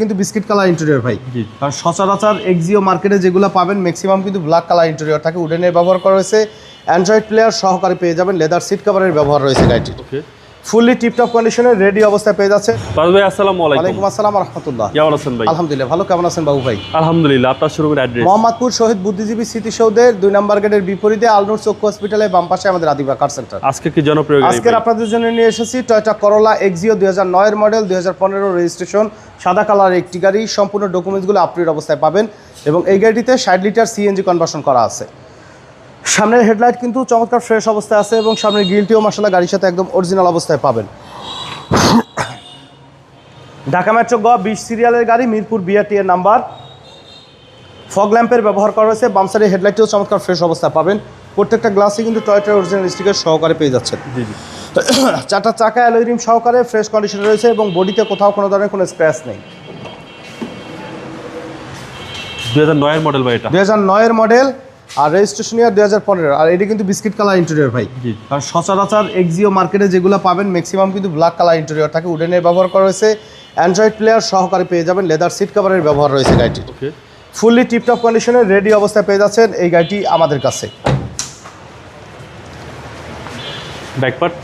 কিন্তু biscuit colour interior ভাই। আর কারণ সচরাচর এক্সিও মার্কেটে যেগুলো পাবেন ম্যাক্সিমাম কিন্তু ব্ল্যাক কালার ইন্টেরিয়র থাকে। উডেনের ব্যবহার করা হয়েছে। অ্যান্ড্রয়েড প্লেয়ার সহকারে পেয়ে যাবেন। লেদার সিট কভারের ব্যবহার রয়েছে গাড়িটির ওকে ফুললি টিপটপ কন্ডিশনে রেডি অবস্থায় পেয়ে যাচ্ছে। পারভেজ ভাই আসসালামু আলাইকুম। ওয়ালাইকুম আসসালাম রহমতুল্লাহ কেমন আছেন ভাই? আলহামদুলিল্লাহ ভালো। কেমন আছেন বাবু ভাই? আলহামদুলিল্লাহ আপনার শোরুমের অ্যাড্রেস মোহাম্মদপুর শহীদ বুদ্ধিজীবী স্মৃতিসৌধের দুই নম্বর গেটের বিপরীতে আলনুর চক্ষু হসপিটালের বাম পাশে আমাদের আদিবা কার সেন্টার আজকে কি জনপ্রিয় ভাই? আপনাদের জন্য নিয়ে এসেছি টয়টা করোলা এক্সিও দুই হাজার নয়ের মডেল দুই হাজার পনেরো রেজিস্ট্রেশন সাদা কালার একটি গাড়ি সম্পূর্ণ ডকুমেন্টসগুলো আপডেট অবস্থায় পাবেন। এবং এই গাড়িটিতে ষাট লিটার সিএনজি কনভার্সন করা আছে। সামনের হেডলাইট কিন্তু চমৎকার ফ্রেশ অবস্থায় আছে এবং সামনের গ্রিলটিও মশলা গাড়ির সাথে একদম অরিজিনাল অবস্থায় পাবেন। ঢাকা মেট্রো গ বিশ সিরিয়ালের গাড়ি মিরপুর বিআরটি এর নাম্বার। ফগ ল্যাম্পের ব্যবহার করা হয়েছে বামসারি হেডলাইটটিও চমৎকার ফ্রেশ অবস্থায় পাবেন। প্রত্যেকটা গ্লাসই কিন্তু টয়টার অরিজিনাল স্টিকার সহকারে পেয়ে যাচ্ছেন। জি জি। চারটা চাকা অ্যালোয় রিম সহকারে ফ্রেশ কন্ডিশনে রয়েছে এবং বডিতে কোথাও কোনো ধরনের কোনো স্ক্র্যাচ নেই। দু হাজার নয়ের মডেল ভাই এটা। দুই হাজার নয়ের মডেল আর রেজিস্ট্রেশন ইয়ার দুই হাজার পনেরো। আর এটি কিন্তু বিস্কিট কালার ইন্টেরিয়র ভাই। কারণ সচরাচর এক্সিও মার্কেটে যেগুলো পাবেন ম্যাক্সিমাম কিন্তু ব্ল্যাক কালার ইন্টেরিয়র থাকে। উডেনের ব্যবহার করা হয়েছে। অ্যান্ড্রয়েড প্লেয়ার সহকারে পেয়ে যাবেন। লেদার সিট কভারের ব্যবহার রয়েছে গাড়িটির ওকে ফুললি টিপটপ কন্ডিশনে রেডি অবস্থায় পেয়ে যাচ্ছেন এই গাড়িটি আমাদের কাছে। ব্যাকপার্ট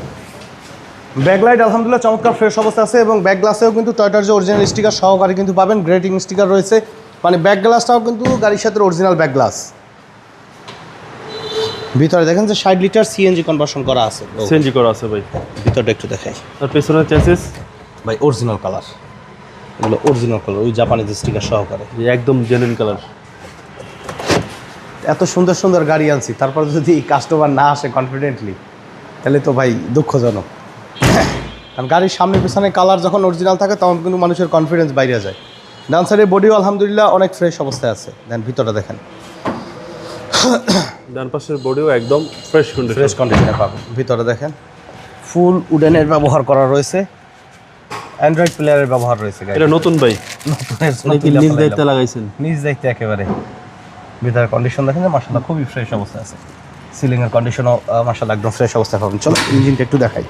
ব্যাকলাইট আলহামদুলিল্লাহ চমৎকার ফ্রেশ অবস্থা আছে এবং ব্যাক গ্লাসেও কিন্তু টয়টার যে অরিজিনাল স্টিকার সহকারে কিন্তু পাবেন। গ্রেটিং স্টিকার রয়েছে। মানে ব্যাক গ্লাসটাও কিন্তু গাড়ির সাথে অরিজিনাল ব্যাক গ্লাস ভিতরে দেখেন যে ষাট লিটার সিএনজি কনভার্সন করা আছে। সিএনজি করা আছে ভাই। ভিতরটা একটু দেখাই। আর পেছনের চেসিস ভাই অরিজিনাল কালার এগুলো অরিজিনাল কালার ওই জাপানিজ স্টিকার সহকারে। একদম জেনুইন কালার এত সুন্দর সুন্দর গাড়ি আনছি তারপর যদি কাস্টমার না আসে কনফিডেন্টলি তাহলে তো ভাই দুঃখজনক। কারণ গাড়ির সামনে পিছনে কালার যখন অরিজিনাল থাকে তখন কিন্তু মানুষের কনফিডেন্স বাইরে যায়। ডান্সারের বডিও আলহামদুলিল্লাহ অনেক ফ্রেশ অবস্থায় আছে। দেন ভিতরটা দেখেন। ডান পাশের বডিও একদম ফ্রেশ কন্ডিশন ফ্রেশ কন্ডিশনে পাবেন ভিতরে দেখেন ফুল উডেনের ব্যবহার করা রয়েছে। অ্যান্ড্রয়েড প্লেয়ারের ব্যবহার রয়েছে এটা নতুন ভাই। নিজ দায়িত্বে লাগাইছেন। নিজ দায়িত্বে একেবারে। ভিতরের কন্ডিশন দেখেন যে মাসাল্লাহ খুবই ফ্রেশ অবস্থায় আছে। সিলিংয়ের কন্ডিশনও মাসাল্লাহ একদম ফ্রেশ অবস্থায় পাবেন চলো ইঞ্জিনটা একটু দেখাই।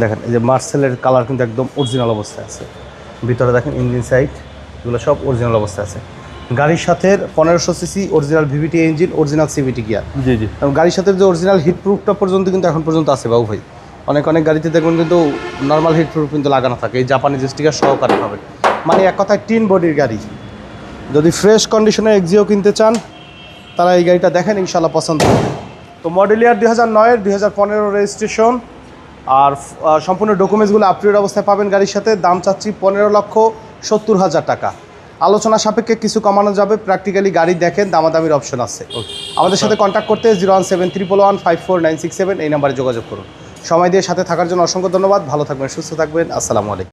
দেখেন এই যে মার্সেলের কালার কিন্তু একদম অরিজিনাল অবস্থায় আছে। ভিতরে দেখেন ইঞ্জিন সাইড এগুলো সব অরিজিনাল অবস্থায় আছে। গাড়ির সাথে পনেরোশো CC original VVT engine original CVT gear জি জি। এবং গাড়ির সাথে যে অরিজিনাল হিট প্রুফটা পর্যন্ত কিন্তু এখন পর্যন্ত আছে বাবু ভাই। অনেক অনেক গাড়িতে দেখবেন কিন্তু নর্মাল হিট প্রুফ কিন্তু লাগানো থাকে। এই জাপানিজ স্টিকার সহকারে পাবেন। মানে এক কথায় টিন বডির গাড়ি। যদি ফ্রেশ কন্ডিশনে এক্সিও কিনতে চান তারা এই গাড়িটা দেখেন ইনশাল্লাহ পছন্দ হবে। তো মডেল ইয়ার দুই হাজার নয়ের দুই হাজার পনেরো রেজিস্ট্রেশন আর সম্পূর্ণ ডকুমেন্টসগুলো আপডেট অবস্থায় পাবেন গাড়ির সাথে। দাম চাচ্ছি পনেরো লক্ষ সত্তর হাজার টাকা। আলোচনা সাপেক্ষে কিছু কমানো যাবে। প্র্যাকটিক্যালি গাড়ি দেখেন দামাদামির অপশন আছে। আমাদের সাথে কন্ট্যাক্ট করতে zero one seven triple one five four nine six seven এই নাম্বারে যোগাযোগ করুন। সময় দিয়ে সাথে থাকার জন্য অসংখ্য ধন্যবাদ। ভালো থাকবেন সুস্থ থাকবেন। আসসালামু আলাইকুম।